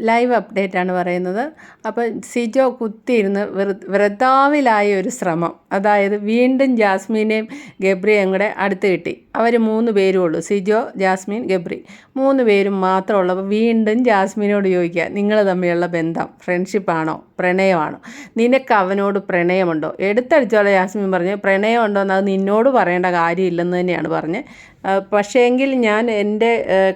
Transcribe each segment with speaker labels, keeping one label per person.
Speaker 1: Live update ആണ് പറയുന്നത്. അപ്പോൾ സിജോ കുത്തിയിരുന്ന് വ്രതാവിലായ ഒരു ശ്രമം. അതായത് വീണ്ടും ജാസ്മിനെയും ഗബ്രിയേയും കൂടെ അടുത്ത് കിട്ടി. അവർ മൂന്ന് പേരും ഉള്ളൂ സിജോ ജാസ്മിൻ ഗബ്രി. മൂന്ന് പേരും മാത്രമുള്ള വീണ്ടും ജാസ്മിനോട് ചോദിക്കുക നിങ്ങൾ തമ്മിലുള്ള ബന്ധം ഫ്രണ്ട്ഷിപ്പാണോ പ്രണയമാണോ? നിനക്ക് അവനോട് പ്രണയമുണ്ടോ? എടുത്തടിച്ചോളെ ജാസ്മിൻ പറഞ്ഞു പ്രണയമുണ്ടോ എന്ന് അത് നിന്നോട് പറയേണ്ട കാര്യമില്ലെന്ന് തന്നെയാണ് പറഞ്ഞത് പക്ഷേങ്കിൽ ഞാൻ എന്റെ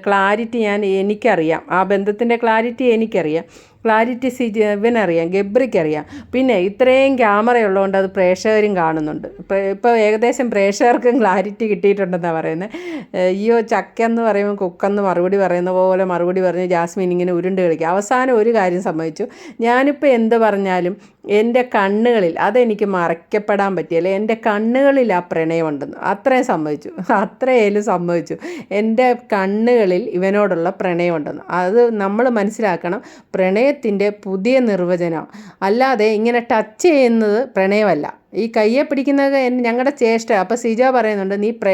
Speaker 1: ക്ലാരിറ്റി ഞാൻ എനിക്കറിയാം. ആ ബന്ധത്തിന്റെ ക്ലാരിറ്റി എനിക്കറിയാം. ക്ലാരിറ്റി സി ഇവനറിയാം ഗബ്രിക്കറിയാം പിന്നെ ഇത്രയും ക്യാമറ ഉള്ളതുകൊണ്ട് അത് പ്രേക്ഷകരും കാണുന്നുണ്ട്. ഇപ്പോൾ ഇപ്പോൾ ഏകദേശം പ്രേക്ഷകർക്കും ക്ലാരിറ്റി കിട്ടിയിട്ടുണ്ടെന്നാണ് പറയുന്നത്. അയ്യോ ചക്കെന്ന് പറയുമ്പോൾ കുക്കെന്ന് മറുപടി പറയുന്ന പോലെ മറുപടി പറഞ്ഞ് ജാസ്മിൻ ഇങ്ങനെ ഉരുണ്ട് കളിക്കുക അവസാനം ഒരു കാര്യം സംഭവിച്ചു. ഞാനിപ്പോൾ എന്ത് പറഞ്ഞാലും എന്റെ കണ്ണുകളിൽ അതെനിക്ക് മറയ്ക്കപ്പെടാൻ പറ്റിയല്ലേ. എന്റെ കണ്ണുകളിൽ ആ പ്രണയമുണ്ടെന്ന്. അത്രയും സംഭവിച്ചു. അത്രയേലും സംഭവിച്ചു. എന്റെ കണ്ണുകളിൽ ഇവനോടുള്ള പ്രണയമുണ്ടെന്ന്. അത് നമ്മൾ മനസ്സിലാക്കണം. പ്രണയത്തിന്റെ പുതിയ നിർവചനം. അല്ലാതെ ഇങ്ങനെ ടച്ച് ചെയ്യുന്നത് പ്രണയമല്ല. ഈ കയ്യെ പിടിക്കുന്നത് ഞങ്ങളുടെ ചേഷ്ട അപ്പോൾ സിജ പറയുന്നുണ്ട് നീ പ്ര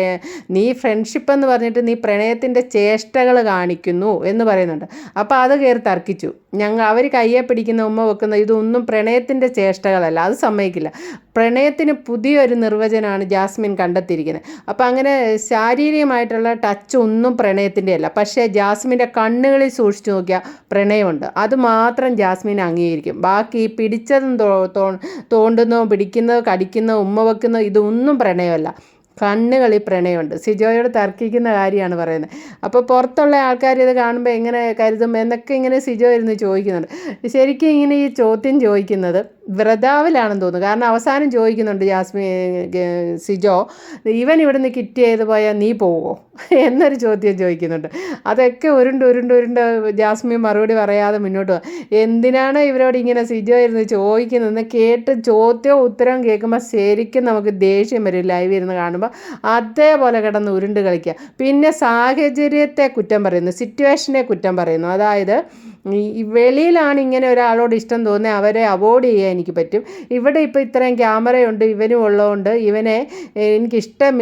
Speaker 1: നീ ഫ്രണ്ട്ഷിപ്പ് എന്ന് പറഞ്ഞിട്ട് നീ പ്രണയത്തിന്റെ ചേഷ്ടകൾ കാണിക്കുന്നു എന്ന് പറയുന്നുണ്ട്. അപ്പോൾ അത് കയറി തർക്കിച്ചു. ഞങ്ങൾ അവർ കയ്യെ പിടിക്കുന്ന ഉമ്മ വെക്കുന്ന ഇതൊന്നും പ്രണയത്തിന്റെ ചേഷ്ടകളല്ല അത് സമ്മതിക്കില്ല. പ്രണയത്തിന് പുതിയൊരു നിർവചനമാണ് ജാസ്മിൻ കണ്ടെത്തിയിരിക്കുന്നത് അപ്പോൾ അങ്ങനെ ശാരീരികമായിട്ടുള്ള ടച്ച് ഒന്നും പ്രണയത്തിന്റെ അല്ല പക്ഷേ ജാസ്മിന്റെ കണ്ണുകളിൽ സൂക്ഷിച്ചു നോക്കിയാൽ പ്രണയമുണ്ട്. അത് മാത്രം ജാസ്മിൻ അംഗീകരിക്കും. ബാക്കി പിടിച്ചതും തോ തോണ്ടുന്നോ പിടിക്കുന്നതോ കടിക്കുന്നോ ഉമ്മ വെക്കുന്ന ഇതൊന്നും പ്രണയമല്ല. കണ്ണുകളി പ്രണയമുണ്ട്. സിജോയോട് തർക്കിക്കുന്ന കാര്യമാണ് പറയുന്നത്. അപ്പോൾ പുറത്തുള്ള ആൾക്കാർ ഇത് കാണുമ്പോൾ എങ്ങനെ കരുതും? എന്നൊക്കെ ഇങ്ങനെ സിജോ ഇരുന്ന് ചോദിക്കുന്നുണ്ട്. ശരിക്കും ഇങ്ങനെ ഈ ചോദ്യം ചോദിക്കുന്നത് വ്രതാവിലാണെന്ന് തോന്നുന്നു. കാരണം അവസാനം ചോദിക്കുന്നുണ്ട് ജാസ്മി സിജോ ഇവൻ ഇവിടുന്ന് കിറ്റ് ചെയ്ത് പോയാൽ നീ പോവോ? എന്നൊരു ചോദ്യം ചോദിക്കുന്നുണ്ട്. അതൊക്കെ ഉരുണ്ട് ഉരുണ്ട് ഉരുണ്ട് ജാസ്മി മറുപടി പറയാതെ മുന്നോട്ട് പോകാം എന്തിനാണ് ഇവരോട് ഇങ്ങനെ സിജോ ഇരുന്ന് ചോദിക്കുന്നതെന്ന് കേട്ട് ചോദ്യവും ഉത്തരവും കേൾക്കുമ്പോൾ ശരിക്കും നമുക്ക് ദേഷ്യം വരും ലൈവ് ഇരുന്ന് കാണുമ്പോൾ അതേപോലെ കിടന്ന് ഉരുണ്ട് കളിക്കുക പിന്നെ സാഹചര്യത്തെ കുറ്റം പറയുന്നു സിറ്റുവേഷനെ കുറ്റം പറയുന്നു. അതായത് ഈ വെളിയിലാണ് ഇങ്ങനെ ഒരാളോട് ഇഷ്ടം തോന്നുന്നത് അവരെ അവോയ്ഡ് ചെയ്യാൻ എനിക്ക് പറ്റും. ഇവിടെ ഇപ്പോൾ ഇത്രയും ക്യാമറയുണ്ട് ഇവനും ഉള്ളതുകൊണ്ട് ഇവനെ എനിക്കിഷ്ടം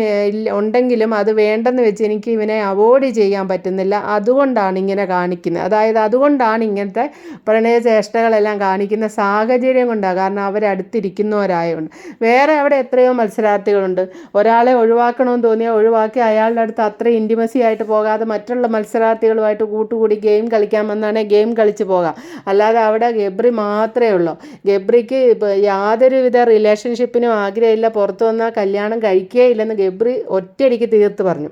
Speaker 1: ഉണ്ടെങ്കിലും അത് വേണ്ടെന്ന് വെച്ച് എനിക്ക് ഇവനെ അവോയ്ഡ് ചെയ്യാൻ പറ്റുന്നില്ല. അതുകൊണ്ടാണ് ഇങ്ങനെ കാണിക്കുന്നത്. അതായത് അതുകൊണ്ടാണ് ഇങ്ങനത്തെ പ്രണയചേഷ്ടകളെല്ലാം കാണിക്കുന്ന സാഹചര്യം കൊണ്ടാണ്. കാരണം അവരടുത്തിരിക്കുന്നവരായതുകൊണ്ട് വേറെ അവിടെ എത്രയോ മത്സരാർത്ഥികളുണ്ട്. ഒരാളെ ഒഴിവാക്കണമെന്ന് തോന്നിയാൽ ഒഴിവാക്കി അയാളുടെ അടുത്ത് അത്ര ഇന്റിമസി ആയിട്ട് പോകാതെ മറ്റുള്ള മത്സരാർത്ഥികളുമായിട്ട് കൂട്ടുകൂടി ഗെയിം കളിക്കാമെന്നാണ് ഗെയിം കളിച്ച് പോകാം. അല്ലാതെ അവിടെ ഗബ്രി മാത്രമേ ഉള്ളൂ. ഗബ്രിക്ക് യാതൊരുവിധ റിലേഷൻഷിപ്പിനും ആഗ്രഹമില്ല. പുറത്തു വന്നാൽ കല്യാണം കഴിക്കേ കഴിക്കുകയില്ലെന്ന് ഗബ്രി ഒറ്റയടിക്ക് തീർത്ത് പറഞ്ഞു.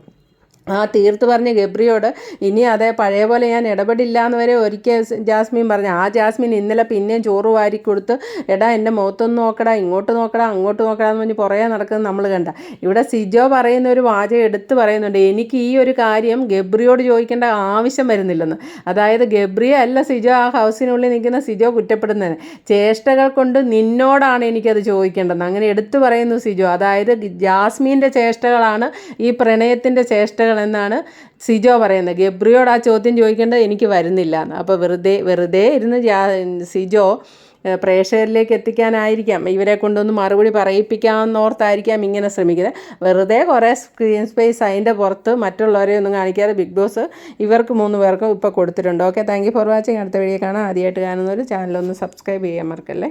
Speaker 1: ആ തീർത്ത് പറഞ്ഞ ഗബ്രിയോട് ഇനി അതേ പഴയ പോലെ ഞാൻ ഇടപെടില്ല എന്ന് വരെ ഒരിക്കൽ ജാസ്മിൻ പറഞ്ഞു ആ ജാസ്മിൻ ഇന്നലെ പിന്നെയും ചോറ് വാരി കൊടുത്ത് എടാ എന്റെ മുഖത്തൊന്ന് നോക്കടാ ഇങ്ങോട്ട് നോക്കടാ അങ്ങോട്ട് നോക്കടാ എന്ന് പറഞ്ഞ് പുറകെ നടക്കുന്നത് നമ്മൾ കണ്ട. ഇവിടെ സിജോ പറയുന്ന ഒരു വാചകം എടുത്ത് പറയുന്നുണ്ട് എനിക്ക് ഈ ഒരു കാര്യം ഗബ്രിയോട് ചോദിക്കേണ്ട ആവശ്യം വരുന്നില്ലെന്ന്. അതായത് ഗബ്രിയെ അല്ല സിജോ ആ ഹൗസിനുള്ളിൽ നിൽക്കുന്ന സിജോ കുറ്റപ്പെടുന്നത്. ചേഷ്ടകൾ കൊണ്ട് നിന്നോടാണ് എനിക്കത് ചോദിക്കേണ്ടത്. അങ്ങനെ എടുത്തു പറയുന്നു സിജോ. അതായത് ജാസ്മിന്റെ ചേഷ്ടകളാണ് ഈ പ്രണയത്തിന്റെ ചേഷ്ടകൾ എന്നാണ് സിജോ പറയുന്നത്. ഗബ്രിയോട് ആ ചോദ്യം ചോദിക്കേണ്ടത് എനിക്ക് വരുന്നില്ല. എന്ന് അപ്പോൾ വെറുതെ വെറുതെ ഇരുന്ന് സിജോ പ്രേക്ഷകരിലേക്ക് എത്തിക്കാനായിരിക്കാം. ഇവരെ കൊണ്ടൊന്ന് മറുപടി പറയിപ്പിക്കാമെന്നോർത്തായിരിക്കാം ഇങ്ങനെ ശ്രമിക്കുന്നത്. വെറുതെ കുറേ സ്ക്രീൻ സ്പേസ് അതിന്റെ പുറത്ത് മറ്റുള്ളവരെ ഒന്നും കാണിക്കാതെ ബിഗ് ബോസ് ഇവർക്ക് മൂന്ന് പേർക്കും ഇപ്പോൾ കൊടുത്തിട്ടുണ്ട്. ഓക്കെ താങ്ക് ഫോർ വാച്ചിങ് അടുത്ത വീഡിയോ കാണാം. ആദ്യമായിട്ട് കാണുന്നവർ ചാനലൊന്ന് സബ്സ്ക്രൈബ് ചെയ്യാൻ മറക്കല്ലേ?